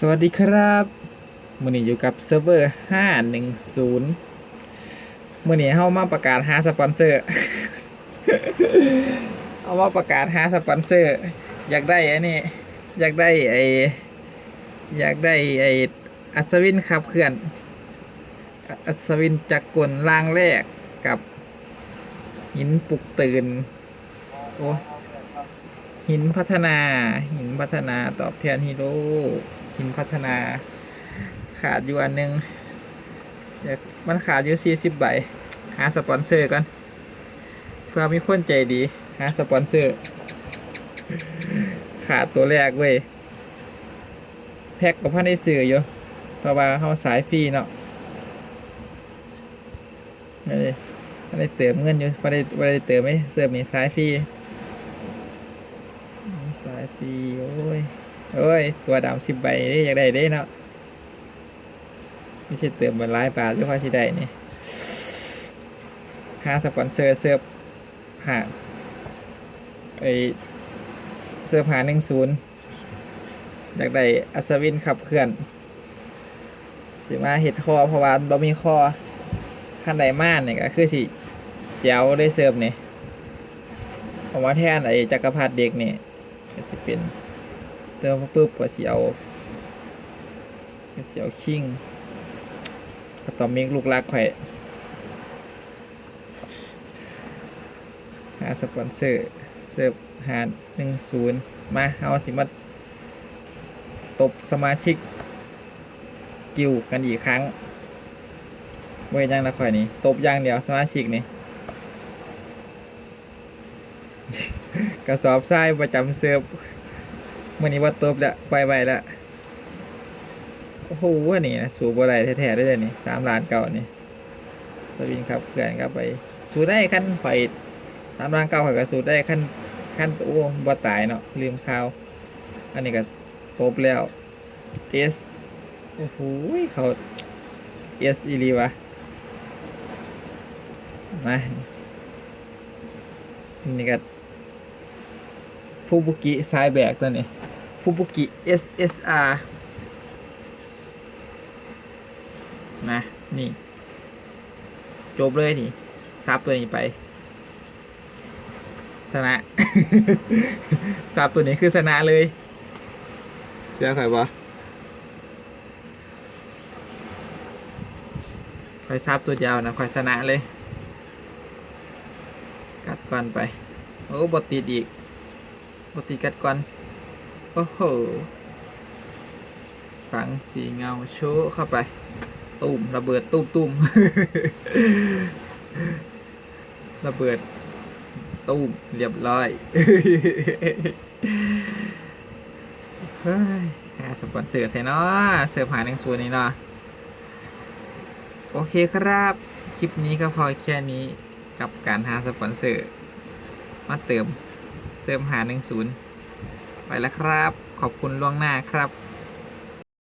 สวัสดีครับมื่อนี้อยู่กับเซิร์ฟเวอร์510มื่อนี้เฮามาประกาศหาสปอนเซอร์ เอามาประกาศหาสปอนเซอร์ อยากได้ไอ้นี่ อยากได้ไออยากได้ไออัศวินขับเคลื่อน อัศวินจักรกลล่างแรกกับ หินปลุกตื่น โอ้หินพัฒนา หินพัฒนาตอบแทนฮีโร่ หินพัฒนา ขาดอยู่อันหนึงมันขาดอยู่สี่สิบใบ หาสปอนเซอร์ก่อนเพื่อมีคนใจดี หาสปอนเซอร์ ขาดตัวแรกเว้ย แพ็กกับพันได้ซื้ออยู่เพราะว่าเขาสายฟรีเนาะไม่ได้ไม่ได้เติมเงินอยู่ไม่ได้ไม่ได้เติมไหมเสิร์ฟนี่สายฟรีสายฟรีโอ้ย โอ้ย ตัวดำสิบใบนี่อยากได้เด้เนาะไม่ใช่เติมมาหลายบาทหรือว่าที่ใดนี่หาสปอนเซอร์เสิร์ฟหาไอเสิร์ฟหาหนึ่งศูนย์อยากได้อัศวินขับเคลื่อนสิมาเห็ดคอเพราะว่าเรามีคอขั้นใดม่านเนี่ยก็คือสิแจ๋วได้เสิร์ฟนี่ยผมว่าแทนไอจักรพรรดิเด็กเนี่ก็จะเป็น เติมปุ๊บก็สิเอาสิเอาคิงก็ต่อมีลูกรักข่หาสปอนเซอร์เสิร์ฟหาหนึ่งศูนย์มาเอาสิมาตบสมาชิก กิวกันอีกครั้งเว้ยยังละข่อยนี่ตบย่างเดียวสมาชิกนี่กระสอบทรายประจำเซิร์ฟ มื่อนี้ว่าตบแล้วไปไปแล้วโอ้โหอันนี้นะสูบอะไรแท้ๆได้เลยนี่สามล้านเก่านี่สวิงครับเพื่อนครับไป สูได้ขั้นไฟสามล้านเก่าข่อยก็สูได้ขั้นขั้นโอ้บ่ตายเนาะลืมข่าว อันนี้ก็ตบแล้ว S โอ้โหเขา S อีรีวะมานี่ก็ ฟูบุกิสายแบกตัวนี้ฟูบุกิ SSR นะนี่ จบเลยนี่ซับตัวนี้ไปชนะซับตัวนี้คือชนะเลย เสียใครปะคอยซับตัวยาวนะคอยชนะเลย กัดก่อนไป โอ้บติดอีก บติกัดก่อน โอ้โห ฝังสีเงาโชว์เข้าไป ตุ่มระเบิดตุ่มตุ่มระเบิดตุ่มเรียบร้อยเฮ้ยสปอนเซอร์ใส่เนาะเสิร์ฟหาหนังส่วนนี้เนาะโอเคครับ คลิปนี้ก็พอแค่นี้กับการหาสปอนเซอร์ มาเติม เสริมหาหนึ่งศูนย์ไปแล้วครับ ขอบคุณล่วงหน้าครับ